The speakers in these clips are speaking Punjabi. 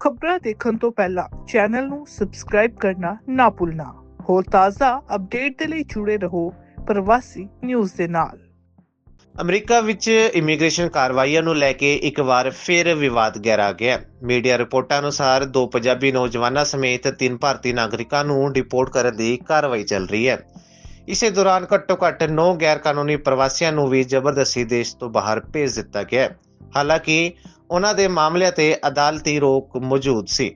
ਖਬਰਾਂ ਦੇਖਣ ਤੋਂ ਪਹਿਲਾਂ ਚੈਨਲ ਨੂੰ ਸਬਸਕ੍ਰਾਈਬ ਕਰਨਾ ਨਾ ਭੁੱਲਣਾ। ਹੋਰ ਤਾਜ਼ਾ ਅਪਡੇਟ ਦੇ ਲਈ ਜੁੜੇ ਰਹੋ ਪ੍ਰਵਾਸੀ ਨਿਊਜ਼ ਦੇ ਨਾਲ। ਅਮਰੀਕਾ ਵਿੱਚ ਇਮੀਗ੍ਰੇਸ਼ਨ ਕਾਰਵਾਈਆਂ ਨੂੰ ਲੈ ਕੇ ਇੱਕ ਵਾਰ ਫਿਰ ਵਿਵਾਦ ਗਹਿਰਾ ਗਿਆ। ਮੀਡੀਆ ਰਿਪੋਰਟਾਂ ਅਨੁਸਾਰ ਦੋ ਪੰਜਾਬੀ ਨੌਜਵਾਨਾਂ ਸਮੇਤ ਤਿੰਨ ਭਾਰਤੀ ਨਾਗਰਿਕਾਂ ਨੂੰ ਡਿਪੋਰਟ ਕਰਨ ਦੀ ਕਾਰਵਾਈ ਚੱਲ ਰਹੀ ਹੈ। ਇਸੇ ਦੌਰਾਨ ਘੱਟੋ-ਘੱਟ 9 ਗੈਰ ਕਾਨੂੰਨੀ ਪ੍ਰਵਾਸੀਆਂ ਨੂੰ ਵੀ ਜ਼ਬਰਦਸਤੀ ਦੇਸ਼ ਤੋਂ ਬਾਹਰ ਭੇਜ ਦਿੱਤਾ ਗਿਆ ਹਾਲਾਂਕਿ ਉਹਨਾਂ ਦੇ ਮਾਮਲਿਆਂ ਤੇ ਅਦਾਲਤੀ ਰੋਕ ਮੌਜੂਦ ਸੀ।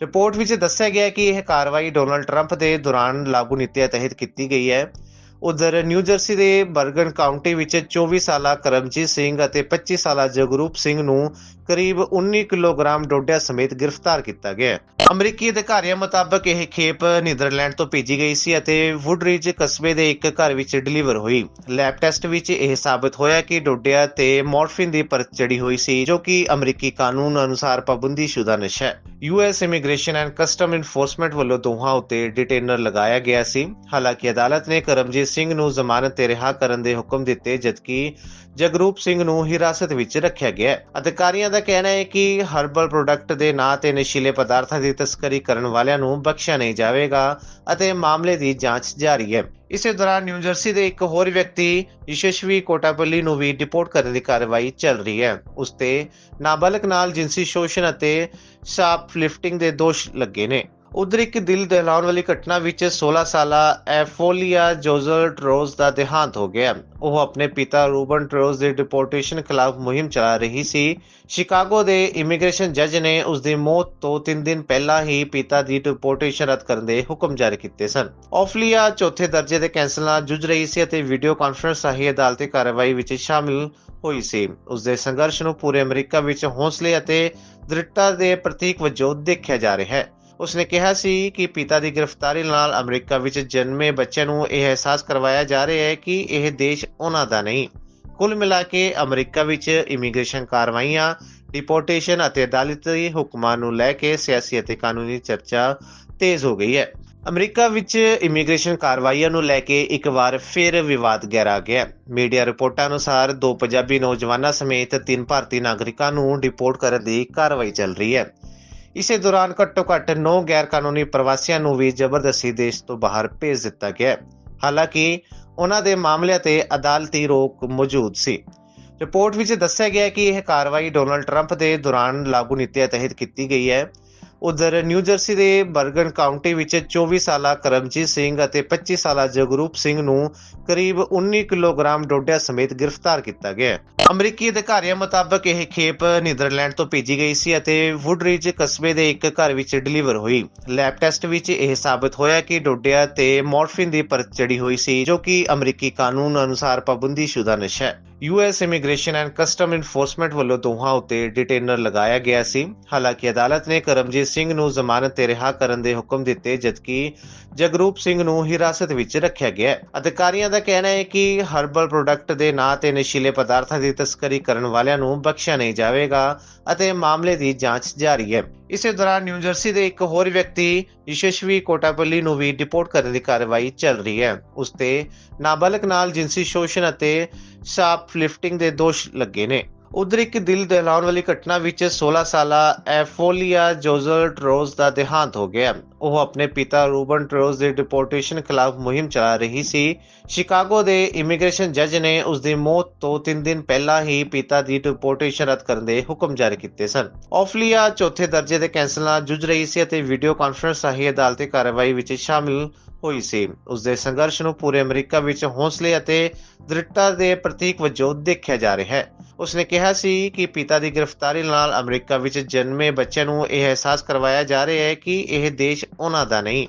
ਰਿਪੋਰਟ ਵਿੱਚ ਦੱਸਿਆ ਗਿਆ ਕਿ ਇਹ ਕਾਰਵਾਈ ਡੋਨਲਡ ਟਰੰਪ ਦੇ ਦੌਰਾਨ ਲਾਗੂ ਨੀਤੀਆਂ ਤਹਿਤ ਕੀਤੀ ਗਈ ਹੈ। ਉਧਰ ਨਿਊ ਜਰਸੀ ਦੇ ਬਰਗਨ ਕਾਉਂਟੀ ਵਿੱਚ 24 ਸਾਲਾ ਕਰਮਜੀਤ ਸਿੰਘ ਅਤੇ 25 ਸਾਲਾ ਜਗਰੂਪ ਸਿੰਘ ਨੂੰ ਕਰੀਬ 19 ਕਿਲੋਗ੍ਰਾਮ ਡੋਡਿਆਂ ਸਮੇਤ ਗ੍ਰਿਫਤਾਰ ਕੀਤਾ ਗਿਆ ਅਮਰੀਕੀ ਅਧਿਕਾਰੀਆਂ ਮੁਤਾਬਕ ਇਹ ਖੇਪ ਨੀਦਰਲੈਂਡ ਤੋਂ ਭੇਜੀ ਗਈ ਸੀ ਅਤੇ ਵੁੱਡਰਿਜ ਕਸਬੇ ਦੇ ਇੱਕ ਘਰ ਵਿੱਚ ਡਿਲੀਵਰ ਹੋਈ। ਲੈਬ ਟੈਸਟ ਵਿੱਚ ਇਹ ਸਾਬਤ ਹੋਇਆ ਕਿ ਡੋਡਿਆ ਤੇ ਮੋਰਫਿਨ ਦੀ ਪਰਤ ਚੜੀ ਹੋਈ ਸੀ, ਜੋ ਕਿ ਅਮਰੀਕੀ ਕਾਨੂੰਨ ਅਨੁਸਾਰ ਪਾਬੰਦੀਸ਼ੁਦਾ ਨਸ਼ਾ ਹੈ। US immigration and custom enforcement ਵੱਲੋਂ ਦੋਹਾਂ ਉੱਤੇ ਡਿਟੇਨਰ ਲਗਾਇਆ ਗਿਆ ਸੀ। ਹਾਲਾਂਕਿ ਅਦਾਲਤ ਨੇ ਕਰਮਜੀਤ ਸਿੰਘ ਨੂੰ ਜ਼ਮਾਨਤ ਤੇ ਰਿਹਾ ਕਰਨ ਦੇ ਹੁਕਮ ਦਿੱਤੇ, ਜਦਕਿ ਜਗਰੂਪ ਸਿੰਘ ਨੂੰ ਹਿਰਾਸਤ ਵਿੱਚ ਰੱਖਿਆ ਗਿਆ ਹੈ। ਅਧਿਕਾਰੀਆਂ ਦਾ ਕਹਿਣਾ ਹੈ ਕਿ ਹਰਬਲ ਪ੍ਰੋਡਕਟ ਦੇ ਨਾਂ ਤੇ ਨਸ਼ੀਲੇ ਪਦਾਰਥਾਂ ਦੀ ਤਸਕਰੀ ਕਰਨ ਵਾਲਿਆਂ ਨੂੰ ਬਖਸ਼ਿਆ ਨਹੀਂ ਜਾਵੇਗਾ ਅਤੇ ਮਾਮਲੇ ਦੀ ਜਾਂਚ ਜਾਰੀ ਹੈ। ਇਸੇ ਦੌਰਾਨ ਨਿਊਜਰਸੀ ਦੇ ਇੱਕ ਹੋਰ ਵਿਅਕਤੀ ਯਸ਼ਸਵੀ ਕੋਟਾਪੱਲੀ ਨੂੰ ਵੀ ਡਿਪੋਰਟ ਕਰਨ ਦੀ ਕਾਰਵਾਈ ਚੱਲ ਰਹੀ ਹੈ। ਉਸ ਤੇ ਨਾਬਾਲਗ ਨਾਲ ਜਿਨਸੀ ਸ਼ੋਸ਼ਣ ਅਤੇ ਸ਼ਾਪ ਲਿਫਟਿੰਗ ਦੇ ਦੋਸ਼ ਲੱਗੇ ਨੇ। ਉਧਰ ਇੱਕ ਦਿਲ ਦਹਿਲਾਉਣ ਵਾਲੀ ਘਟਨਾ ਵਿੱਚ 16 ਸਾਲਾ ਐਫੋਲੀਆ ਜੋਜ਼ਲ ਟਰੋਜ਼ ਦਾ ਦੇਹਾਂਤ ਹੋ ਗਿਆ। ਉਹ ਆਪਣੇ ਪਿਤਾ ਰੂਬਨ ਟਰੋਜ਼ ਦੇ ਡਿਪੋਰਟੇਸ਼ਨ ਖਿਲਾਫ ਮੁਹਿੰਮ ਚਲਾ ਰਹੀ ਸੀ। ਸ਼ਿਕਾਗੋ ਦੇ ਇਮੀਗ੍ਰੇਸ਼ਨ ਜੱਜ ਨੇ ਉਸ ਦੀ ਮੌਤ ਤੋਂ 3 ਦਿਨ ਪਹਿਲਾਂ ਹੀ ਪਿਤਾ ਦੀ ਡਿਪੋਰਟੇਸ਼ਨ ਰੱਦ ਕਰਨ ਦੇ ਹੁਕਮ ਜਾਰੀ ਕੀਤੇ ਸਨ। ਔਫਲੀਆ ਚੌਥੇ ਦਰਜੇ ਦੇ ਕੈਂਸਰ ਨਾਲ ਜੂਝ ਰਹੀ ਸੀ ਅਤੇ ਵੀਡੀਓ ਕਾਨਫਰੰਸ ਰਾਹੀਂ ਅਦਾਲਤੀ ਕਾਰਵਾਈ ਵਿੱਚ ਸ਼ਾਮਿਲ ਹੋਈ ਸੀ। ਉਸ ਦੇ ਸੰਘਰਸ਼ ਨੂੰ ਪੂਰੇ ਅਮਰੀਕਾ ਵਿੱਚ ਹੌਸਲੇ ਅਤੇ ਦ੍ਰਿੜਤਾ ਦੇ ਪ੍ਰਤੀਕ ਵਜੋਂ ਦੇਖਿਆ ਜਾ ਰਿਹਾ ਹੈ। ਉਸਨੇ ਕਿਹਾ ਸੀ ਕਿ ਪਿਤਾ ਦੀ ਗ੍ਰਿਫਤਾਰੀ ਨਾਲ ਅਮਰੀਕਾ ਵਿੱਚ ਜਨਮੇ ਬੱਚਿਆਂ ਨੂੰ ਇਹ ਅਹਿਸਾਸ ਕਰਵਾਇਆ ਜਾ ਰਿਹਾ ਹੈ ਕਿ ਇਹ ਦੇਸ਼ ਉਹਨਾਂ ਦਾ ਨਹੀਂ। ਕੁੱਲ ਮਿਲਾ ਕੇ ਅਮਰੀਕਾ ਵਿੱਚ ਇਮੀਗ੍ਰੇਸ਼ਨ ਕਾਰਵਾਈਆਂ, ਡਿਪੋਰਟੇਸ਼ਨ ਅਤੇ ਅਦਾਲਤੀ ਹੁਕਮਾਂ ਨੂੰ ਲੈ ਕੇ ਸਿਆਸੀ ਅਤੇ ਕਾਨੂੰਨੀ ਚਰਚਾ ਤੇਜ਼ ਹੋ ਗਈ ਹੈ। ਅਮਰੀਕਾ ਵਿੱਚ ਇਮੀਗ੍ਰੇਸ਼ਨ ਕਾਰਵਾਈਆਂ ਨੂੰ ਲੈ ਕੇ ਇੱਕ ਵਾਰ ਫਿਰ ਵਿਵਾਦ ਗਹਿਰਾ ਗਿਆ। ਮੀਡੀਆ ਰਿਪੋਰਟਾਂ ਅਨੁਸਾਰ ਦੋ ਪੰਜਾਬੀ ਨੌਜਵਾਨਾਂ ਸਮੇਤ ਤਿੰਨ ਭਾਰਤੀ ਨਾਗਰਿਕਾਂ ਨੂੰ ਡਿਪੋਰਟ ਕਰਨ ਦੀ ਕਾਰਵਾਈ ਚੱਲ ਰਹੀ ਹੈ। ਇਸੇ ਦੌਰਾਨ ਘੱਟੋ-ਘੱਟ 9 ਗੈਰ ਕਾਨੂੰਨੀ ਪ੍ਰਵਾਸੀਆਂ ਨੂੰ ਵੀ ਜ਼ਬਰਦਸਤੀ ਦੇਸ਼ ਤੋਂ ਬਾਹਰ ਭੇਜ ਦਿੱਤਾ ਗਿਆ ਹਾਲਾਂਕਿ, ਉਹਨਾਂ ਦੇ ਮਾਮਲਿਆਂ ਤੇ ਅਦਾਲਤੀ ਰੋਕ ਮੌਜੂਦ ਸੀ। ਰਿਪੋਰਟ ਵਿੱਚ ਦੱਸਿਆ ਗਿਆ ਕਿ ਇਹ ਕਾਰਵਾਈ ਡੋਨਲਡ ਟਰੰਪ ਦੇ ਦੌਰਾਨ ਲਾਗੂ ਨੀਤੀਆਂ ਤਹਿਤ ਕੀਤੀ ਗਈ ਹੈ। ਉਧਰ ਨਿਊ ਜਰਸੀ ਦੇ ਬਰਗਨ ਕਾਉਂਟੀ ਵਿੱਚ 24 ਸਾਲਾ ਕਰਮਜੀਤ ਸਿੰਘ ਅਤੇ 25 ਸਾਲਾ ਜਗਰੂਪ ਸਿੰਘ ਨੂੰ ਕਰੀਬ 19 ਕਿਲੋਗ੍ਰਾਮ ਡੋਡਿਆਂ ਸਮੇਤ ਗ੍ਰਿਫਤਾਰ ਕੀਤਾ ਗਿਆ ਹੈ। ਅਮਰੀਕੀ ਅਧਿਕਾਰੀਆਂ ਮੁਤਾਬਕ ਇਹ ਖੇਪ ਨੀਦਰਲੈਂਡ ਤੋਂ ਭੇਜੀ ਗਈ ਸੀ ਅਤੇ ਵੁੱਡਰਿਜ ਕਸਬੇ ਦੇ ਇੱਕ ਘਰ ਵਿੱਚ ਡਿਲੀਵਰ ਹੋਈ। ਲੈਬ ਟੈਸਟ ਵਿੱਚ ਇਹ ਸਾਬਤ ਹੋਇਆ ਕਿ ਡੋਡਿਆ ਤੇ ਮੋਰਫਿਨ ਦੀ ਪਰਤ ਚੜੀ ਹੋਈ ਸੀ, ਜੋ ਕਿ ਅਮਰੀਕੀ ਕਾਨੂੰਨ ਅਨੁਸਾਰ ਪਾਬੰਦੀ ਸ਼ੁਦਾ ਨਸ਼ਾ ਹੈ। US immigration and custom enforcement ਵੱਲੋਂ ਦੋਹਾਂ ਉੱਤੇ ਡਿਟੇਨਰ ਲਗਾਇਆ ਗਿਆ ਸੀ। ਹਾਲਾਂਕਿ ਅਦਾਲਤ ਨੇ ਕਰਮਜੀਤ ਸਿੰਘ ਨੂੰ ਜ਼ਮਾਨਤ ਤੇ ਰਿਹਾ ਕਰਨ ਦੇ ਹੁਕਮ ਦਿੱਤੇ, ਜਦਕਿ ਜਗਰੂਪ ਸਿੰਘ ਨੂੰ ਹਿਰਾਸਤ ਵਿੱਚ ਰੱਖਿਆ ਗਿਆ ਹੈ। ਅਧਿਕਾਰੀਆਂ ਦਾ ਕਹਿਣਾ ਹੈ ਕਿ ਹਰਬਲ ਪ੍ਰੋਡਕਟ ਦੇ ਨਾਂ ਤੇ ਨਸ਼ੀਲੇ ਪਦਾਰਥਾਂ ਦੀ ਤਸਕਰੀ ਕਰਨ ਵਾਲਿਆਂ ਨੂੰ ਬਖਸ਼ਿਆ ਨਹੀਂ ਜਾਵੇਗਾ ਅਤੇ ਮਾਮਲੇ ਦੀ ਜਾਂਚ ਜਾਰੀ ਹੈ। ਇਸੇ ਦੌਰਾਨ ਨਿਊ ਜਰਸੀ ਦੇ ਇੱਕ ਹੋਰ ਵਿਅਕਤੀ, ਯਸ਼ਸਵੀ ਕੋਟਾਪੱਲੀ ਨੂੰ ਵੀ ਡਿਪੋਰਟ ਕਰਨ ਦੀ ਕਾਰਵਾਈ ਚੱਲ ਰਹੀ ਹੈ। ਉਸ ਤੇ ਨਾਬਾਲਗ ਨਾਲ ਜਿਨਸੀ ਸ਼ੋਸ਼ਣ ਅਤੇ ਸ਼ਾਪ ਲਿਫਟਿੰਗ ਦੇ ਦੋਸ਼ ਲੱਗੇ ਨੇ। ਉਧਰ ਇੱਕ ਦਿਲ ਦਹਿਲਾਉਣ ਵਾਲੀ ਘਟਨਾ ਵਿੱਚ 16 ਸਾਲਾ ਐਫੋਲੀਆ ਜੋਜ਼ਲ ਟਰੋਜ਼ ਦਾ ਦੇਹਾਂਤ ਹੋ ਗਿਆ। ਉਹ ਆਪਣੇ ਪਿਤਾ ਰੂਬਨ ਟਰੋਜ਼ ਦੇ ਡਿਪੋਰਟੇਸ਼ਨ ਖਿਲਾਫ ਮੁਹਿੰਮ ਚਲਾ ਰਹੀ ਸੀ। ਸ਼ਿਕਾਗੋ ਦੇ ਇਮੀਗ੍ਰੇਸ਼ਨ ਜੱਜ ਨੇ ਉਸ ਦੀ ਮੌਤ ਤੋਂ 3 ਦਿਨ ਪਹਿਲਾਂ ਹੀ ਪਿਤਾ ਦੀ ਡਿਪੋਰਟੇਸ਼ਨ ਰੱਦ ਕਰਨ ਦੇ ਹੁਕਮ ਜਾਰੀ ਕੀਤੇ ਸਨ। ਔਫਲੀਆ ਚੌਥੇ ਦਰਜੇ ਦੇ ਕੈਂਸਰ ਨਾਲ ਜੂਝ ਰਹੀ ਸੀ ਅਤੇ ਵੀਡੀਓ ਕਾਨਫਰੰਸ ਰਾਹੀਂ ਅਦਾਲਤੀ ਕਾਰਵਾਈ ਵਿੱਚ ਸ਼ਾਮਿਲ ਹੋਈ ਸੀ। ਉਸ ਦੇ ਸੰਘਰਸ਼ ਨੂੰ ਪੂਰੇ ਅਮਰੀਕਾ ਵਿੱਚ ਹੌਸਲੇ ਅਤੇ ਦ੍ਰਿੜਤਾ ਦੇ ਪ੍ਰਤੀਕ ਵਜੋਂ ਦੇਖਿਆ ਜਾ ਰਿਹਾ ਹੈ। ਉਸਨੇ ਕਿਹਾ ਸੀ ਕਿ ਪਿਤਾ ਦੀ ਗ੍ਰਿਫਤਾਰੀ ਨਾਲ ਅਮਰੀਕਾ ਵਿੱਚ ਜਨਮੇ ਬੱਚਿਆਂ ਨੂੰ ਇਹ ਅਹਿਸਾਸ ਕਰਵਾਇਆ ਜਾ ਰਿਹਾ ਹੈ ਕਿ ਇਹ ਦੇਸ਼ ਉਹਨਾਂ ਦਾ ਨਹੀਂ।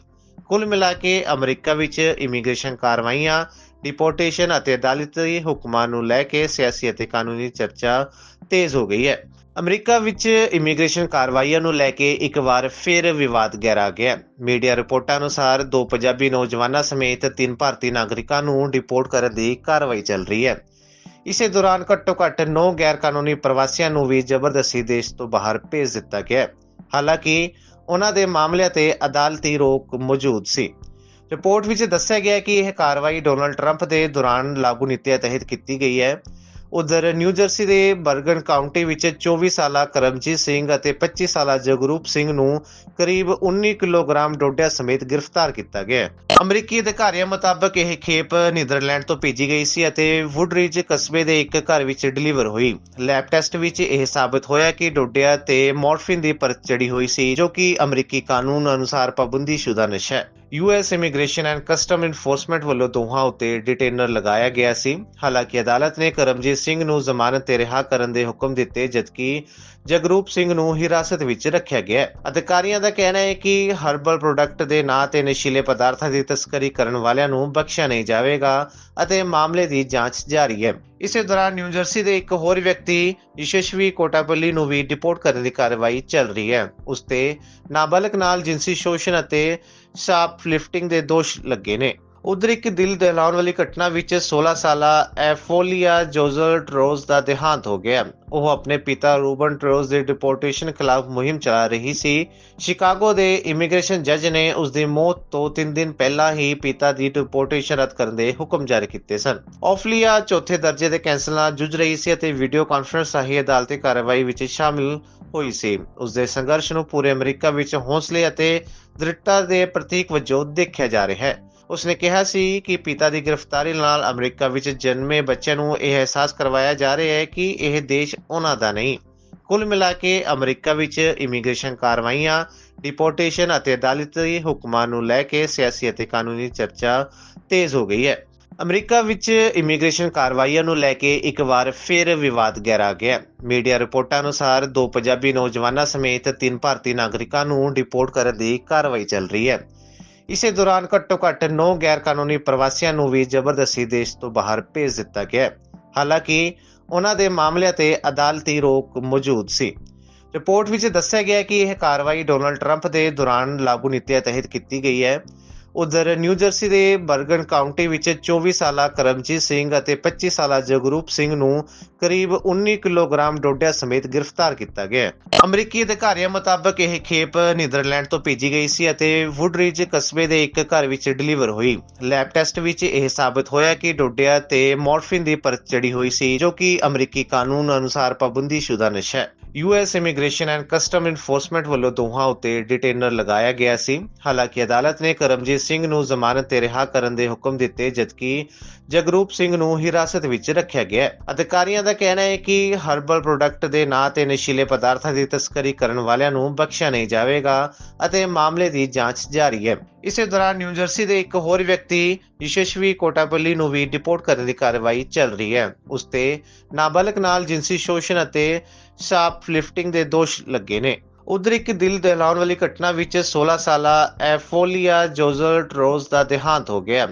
ਕੁੱਲ ਮਿਲਾ ਕੇ ਅਮਰੀਕਾ ਵਿੱਚ ਇਮੀਗ੍ਰੇਸ਼ਨ ਕਾਰਵਾਈਆਂ, ਡਿਪੋਰਟੇਸ਼ਨ ਅਤੇ ਅਦਾਲਤੀ ਹੁਕਮਾਂ ਨੂੰ ਲੈ ਕੇ ਸਿਆਸੀ ਅਤੇ ਕਾਨੂੰਨੀ ਚਰਚਾ ਤੇਜ਼ ਹੋ ਗਈ ਹੈ। ਅਮਰੀਕਾ ਵਿੱਚ ਇਮੀਗ੍ਰੇਸ਼ਨ ਕਾਰਵਾਈਆਂ ਨੂੰ ਲੈ ਕੇ ਇੱਕ ਵਾਰ ਫਿਰ ਵਿਵਾਦ ਗਹਿਰਾ ਗਿਆ। ਮੀਡੀਆ ਰਿਪੋਰਟਾਂ ਅਨੁਸਾਰ ਦੋ ਪੰਜਾਬੀ ਨੌਜਵਾਨਾਂ ਸਮੇਤ ਤਿੰਨ ਭਾਰਤੀ ਨਾਗਰਿਕਾਂ ਨੂੰ ਡਿਪੋਰਟ ਕਰਨ ਦੀ ਕਾਰਵਾਈ ਚੱਲ ਰਹੀ ਹੈ। ਇਸੇ ਦੌਰਾਨ ਘੱਟੋ-ਘੱਟ 9 ਗੈਰ ਕਾਨੂੰਨੀ ਪ੍ਰਵਾਸੀਆਂ ਨੂੰ ਵੀ ਜ਼ਬਰਦਸਤੀ ਦੇਸ਼ ਤੋਂ ਬਾਹਰ ਭੇਜ ਦਿੱਤਾ ਗਿਆ ਹਾਲਾਂਕਿ ਉਹਨਾਂ ਦੇ ਮਾਮਲਿਆਂ ਤੇ ਅਦਾਲਤੀ ਰੋਕ ਮੌਜੂਦ ਸੀ। ਰਿਪੋਰਟ ਵਿੱਚ ਦੱਸਿਆ ਗਿਆ ਕਿ ਇਹ ਕਾਰਵਾਈ ਡੋਨਲਡ ਟਰੰਪ ਦੇ ਦੌਰਾਨ ਲਾਗੂ ਨੀਤੀਆਂ ਤਹਿਤ ਕੀਤੀ ਗਈ ਹੈ। ਉਧਰ ਨਿਊ ਜਰਸੀ ਦੇ ਬਰਗਨ ਕਾਉਂਟੀ ਵਿੱਚ 24 ਸਾਲਾ ਕਰਮਜੀਤ ਸਿੰਘ ਅਤੇ 25 ਸਾਲਾ ਜਗਰੂਪ ਸਿੰਘ ਨੂੰ ਕਰੀਬ 19 ਕਿਲੋਗ੍ਰਾਮ ਡੋਡਿਆਂ ਸਮੇਤ ਗ੍ਰਿਫਤਾਰ ਕੀਤਾ ਗਿਆ ਹੈ। ਅਮਰੀਕੀ ਅਧਿਕਾਰੀਆਂ ਮੁਤਾਬਕ ਇਹ ਖੇਪ ਨੀਦਰਲੈਂਡ ਤੋਂ ਭੇਜੀ ਗਈ ਸੀ ਅਤੇ ਵੁਡਰਿਜ ਕਸਬੇ ਦੇ ਇੱਕ ਘਰ ਵਿੱਚ ਡਿਲੀਵਰ ਹੋਈ। ਲੈਬ ਟੈਸਟ ਵਿੱਚ ਇਹ ਸਾਬਤ ਹੋਇਆ ਕਿ ਡੋਡਿਆਂ ਤੇ ਮੋਰਫਿਨ ਦੀ ਪਰਤ ਚੜੀ ਹੋਈ ਸੀ, ਜੋ ਕਿ ਅਮਰੀਕੀ ਕਾਨੂੰਨ ਅਨੁਸਾਰ ਪਾਬੰਦੀਸ਼ੁਦਾ ਨਸ਼ਾ ਹੈ। US immigration and custom enforcement ਵੱਲੋਂ ਦੋਹਾਂ ਉਤੇ ਡਿਟੇਨਰ ਲਗਾਇਆ ਗਿਆ ਸੀ। ਹਾਲਾਂਕਿ ਅਦਾਲਤ ਨੇ ਕਰਮਜੀਤ ਸਿੰਘ ਨੂੰ ਜ਼ਮਾਨਤ ਤੇ ਰਿਹਾ ਕਰਨ ਦੇ ਹੁਕਮ ਦਿੱਤੇ, ਜਦਕਿ ਜਗਰੂਪ ਸਿੰਘ ਨੂੰ ਹਿਰਾਸਤ ਵਿੱਚ ਰੱਖਿਆ ਗਿਆ ਅਧਿਕਾਰੀਆਂ ਦਾ ਕਹਿਣਾ ਹੈ ਕਿ ਹਰਬਲ ਪ੍ਰੋਡਕਟ ਦੇ ਨਾਂ ਤੇ ਨਸ਼ੀਲੇ ਪਦਾਰਥਾਂ ਦੀ ਤਸਕਰੀ ਕਰਨ ਵਾਲਿਆਂ ਨੂੰ ਬਖਸ਼ਿਆ ਨਹੀਂ ਜਾਵੇਗਾ ਅਤੇ ਮਾਮਲੇ ਦੀ ਜਾਂਚ ਜਾਰੀ ਹੈ। ਇਸੇ ਦੌਰਾਨ ਨਿਊਜਰਸੀ ਦੇ ਇੱਕ ਹੋਰ ਵਿਅਕਤੀ ਯਸ਼ਸਵੀ ਕੋਟਾਪੱਲੀ ਨੂੰ ਵੀ ਡਿਪੋਰਟ ਕਰਨ ਦੀ ਕਾਰਵਾਈ ਚੱਲ ਰਹੀ ਹੈ। ਉਸ ਤੇ ਨਾਬਾਲਗ ਨਾਲ ਜਿਨਸੀ ਸ਼ੋਸ਼ਣ ਅਤੇ ਸ਼ਾਪ ਲਿਫਟਿੰਗ ਦੇ ਦੋਸ਼ ਲੱਗੇ ਨੇ। ਉਧਰ ਇੱਕ ਦਿਲ ਦਹਿਲਾਉਣ ਵਾਲੀ ਘਟਨਾ ਵਿੱਚ 16 ਸਾਲਾ ਐਫੋਲੀਆ ਜੋਜ਼ਰ ਟਰੋਜ਼ ਦਾ ਦੇਹਾਂਤ ਹੋ ਗਿਆ। ਉਹ ਆਪਣੇ ਪਿਤਾ ਰੂਬਨ ਟਰੋਜ਼ ਦੇ ਡਿਪੋਰਟੇਸ਼ਨ ਖਿਲਾਫ ਮੁਹਿੰਮ ਚਲਾ ਰਹੀ ਸੀ। ਸ਼ਿਕਾਗੋ ਦੇ ਇਮੀਗ੍ਰੇਸ਼ਨ ਜੱਜ ਨੇ ਉਸ ਦੀ ਮੌਤ ਤੋਂ 3 ਦਿਨ ਪਹਿਲਾਂ ਹੀ ਪਿਤਾ ਦੀ ਡਿਪੋਰਟੇਸ਼ਨ ਰੱਦ ਕਰਨ ਦੇ ਹੁਕਮ ਜਾਰੀ ਕੀਤੇ ਸਨ। ਔਫਲੀਆ ਚੌਥੇ ਦਰਜੇ ਦੇ ਕੈਂਸਰ ਨਾਲ ਜੂਝ ਰਹੀ ਸੀ ਅਤੇ ਵੀਡੀਓ ਕਾਨਫਰੰਸ ਰਾਹੀਂ ਅਦਾਲਤੀ ਕਾਰਵਾਈ ਵਿੱਚ ਸ਼ਾਮਿਲ ਹੋਈ ਸੀ। ਉਸ ਦੇ ਸੰਘਰਸ਼ ਨੂੰ ਪੂਰੇ ਅਮਰੀਕਾ ਵਿੱਚ ਹੌਸਲੇ ਅਤੇ ਦ੍ਰਿੜਤਾ ਦੇ ਪ੍ਰਤੀਕ ਵਜੋਂ ਦੇਖਿਆ ਜਾ ਰਿਹਾ ਹੈ। ਉਸਨੇ ਕਿਹਾ ਸੀ ਕਿ ਪਿਤਾ ਦੀ ਗ੍ਰਿਫਤਾਰੀ ਨਾਲ ਅਮਰੀਕਾ ਵਿੱਚ ਜਨਮੇ ਬੱਚਿਆਂ ਨੂੰ ਇਹ ਅਹਿਸਾਸ ਕਰਵਾਇਆ ਜਾ ਰਿਹਾ ਹੈ ਕਿ ਇਹ ਦੇਸ਼ ਉਹਨਾਂ ਦਾ ਨਹੀਂ। ਕੁੱਲ ਮਿਲਾ ਕੇ ਅਮਰੀਕਾ ਵਿੱਚ ਇਮੀਗ੍ਰੇਸ਼ਨ ਕਾਰਵਾਈਆਂ, ਡਿਪੋਰਟੇਸ਼ਨ ਅਤੇ ਅਦਾਲਤੀ ਹੁਕਮਾਂ ਨੂੰ ਲੈ ਕੇ ਸਿਆਸੀ ਅਤੇ ਕਾਨੂੰਨੀ ਚਰਚਾ ਤੇਜ਼ ਹੋ ਗਈ ਹੈ। ਅਮਰੀਕਾ ਵਿੱਚ ਇਮੀਗ੍ਰੇਸ਼ਨ ਕਾਰਵਾਈਆਂ ਨੂੰ ਲੈ ਕੇ ਇੱਕ ਵਾਰ ਫਿਰ ਵਿਵਾਦ ਗਹਿਰਾ ਗਿਆ। ਮੀਡੀਆ ਰਿਪੋਰਟਾਂ ਅਨੁਸਾਰ ਦੋ ਪੰਜਾਬੀ ਨੌਜਵਾਨਾਂ ਸਮੇਤ ਤਿੰਨ ਭਾਰਤੀ ਨਾਗਰਿਕਾਂ ਨੂੰ ਡਿਪੋਰਟ ਕਰਨ ਦੀ ਕਾਰਵਾਈ ਚੱਲ ਰਹੀ ਹੈ। ਇਸੇ ਦੌਰਾਨ ਘੱਟੋ-ਘੱਟ 9 ਗੈਰ ਕਾਨੂੰਨੀ ਪ੍ਰਵਾਸੀਆਂ ਨੂੰ ਵੀ ਜ਼ਬਰਦਸਤੀ ਦੇਸ਼ ਤੋਂ ਬਾਹਰ ਭੇਜ ਦਿੱਤਾ ਗਿਆ ਹਾਲਾਂਕਿ, ਉਹਨਾਂ ਦੇ ਮਾਮਲਿਆਂ ਤੇ ਅਦਾਲਤੀ ਰੋਕ ਮੌਜੂਦ ਸੀ। ਰਿਪੋਰਟ ਵਿੱਚ ਦੱਸਿਆ ਗਿਆ ਕਿ ਇਹ ਕਾਰਵਾਈ ਡੋਨਲਡ ਟਰੰਪ ਦੇ ਦੌਰਾਨ ਲਾਗੂ ਨੀਤੀਆਂ ਤਹਿਤ ਕੀਤੀ ਗਈ ਹੈ। ਉਧਰ ਨਿਊ ਜਰਸੀ ਦੇ ਬਰਗਨ ਕਾਉਂਟੀ ਵਿੱਚ 24 ਸਾਲਾ ਕਰਮਜੀਤ ਸਿੰਘ ਅਤੇ 25 ਸਾਲਾ ਜਗਰੂਪ ਸਿੰਘ ਨੂੰ ਕਰੀਬ 19 ਕਿਲੋਗ੍ਰਾਮ ਡੋਡਿਆਂ ਸਮੇਤ ਗ੍ਰਿਫਤਾਰ ਕੀਤਾ ਗਿਆ ਅਮਰੀਕੀ ਅਧਿਕਾਰੀਆਂ ਮੁਤਾਬਕ ਇਹ ਖੇਪ ਨੀਦਰਲੈਂਡ ਤੋਂ ਭੇਜੀ ਗਈ ਸੀ ਅਤੇ ਵੁਡਰਿਜ ਕਸਬੇ ਦੇ ਇੱਕ ਘਰ ਵਿੱਚ ਡਿਲੀਵਰ ਹੋਈ। ਲੈਬ ਟੈਸਟ ਵਿੱਚ ਇਹ ਸਾਬਤ ਹੋਇਆ ਕਿ ਡੋਡਿਆ ਤੇ ਮੋਰਫਿਨ ਦੀ ਪਰਤ ਚੜੀ ਹੋਈ ਸੀ, ਜੋ ਕਿ ਅਮਰੀਕੀ ਕਾਨੂੰਨ ਅਨੁਸਾਰ ਪਾਬੰਦੀਸ਼ੁਦਾ ਨਸ਼ਾ ਹੈ। US immigration and custom enforcement ਵੱਲੋਂ ਦੋਹਾਂ ਉਤੇ ਡਿਟੇਨਰ ਲਗਾਇਆ ਗਿਆ ਸੀ। ਹਾਲਾਂਕਿ ਅਦਾਲਤ ਨੇ ਕਰਮਜੀਤ ਸਿੰਘ ਨੂੰ ਜ਼ਮਾਨਤ ਤੇ ਰਿਹਾ ਕਰਨ ਦੇ ਹੁਕਮ ਦਿੱਤੇ, ਜਦਕਿ ਜਗਰੂਪ ਸਿੰਘ ਨੂੰ ਹਿਰਾਸਤ ਵਿੱਚ ਰੱਖਿਆ ਗਿਆ ਹੈ। ਅਧਿਕਾਰੀਆਂ ਦਾ ਕਹਿਣਾ ਹੈ ਕਿ ਹਰਬਲ ਪ੍ਰੋਡਕਟ ਦੇ ਨਾਂ ਤੇ ਨਸ਼ੀਲੇ ਪਦਾਰਥਾਂ ਦੀ ਤਸਕਰੀ ਕਰਨ ਵਾਲਿਆਂ ਨੂੰ ਬਖਸ਼ਿਆ ਨਹੀਂ ਜਾਵੇਗਾ ਅਤੇ ਮਾਮਲੇ ਦੀ ਜਾਂਚ ਜਾਰੀ ਹੈ। ਇਸੇ ਦੌਰਾਨ ਨਿਊ ਜਰਸੀ ਦੇ ਇੱਕ ਹੋਰ ਵਿਅਕਤੀ, ਯਸ਼ਸਵੀ ਕੋਟਾਪੱਲੀ ਨੂੰ ਵੀ ਡਿਪੋਰਟ ਕਰਨ ਦੀ ਕਾਰਵਾਈ ਚੱਲ ਰਹੀ ਹੈ। ਉਸ ਤੇ ਨਾਬਾਲਗ ਨਾਲ ਜਿਨਸੀ ਸ਼ੋਸ਼ਣ ਅਤੇ ਸ਼ਾਪ ਲਿਫਟਿੰਗ ਦੇ ਦੋਸ਼ ਲੱਗੇ ਨੇ। ਉਧਰ ਇੱਕ ਦਿਲ ਦਹਿਲਾਉਣ ਵਾਲੀ ਘਟਨਾ ਵਿੱਚ 16 ਸਾਲਾ ਐਫੋਲੀਆ ਜੋਜ਼ਰ ਟਰੋਜ਼ ਦਾ ਦੇਹਾਂਤ ਹੋ ਗਿਆ।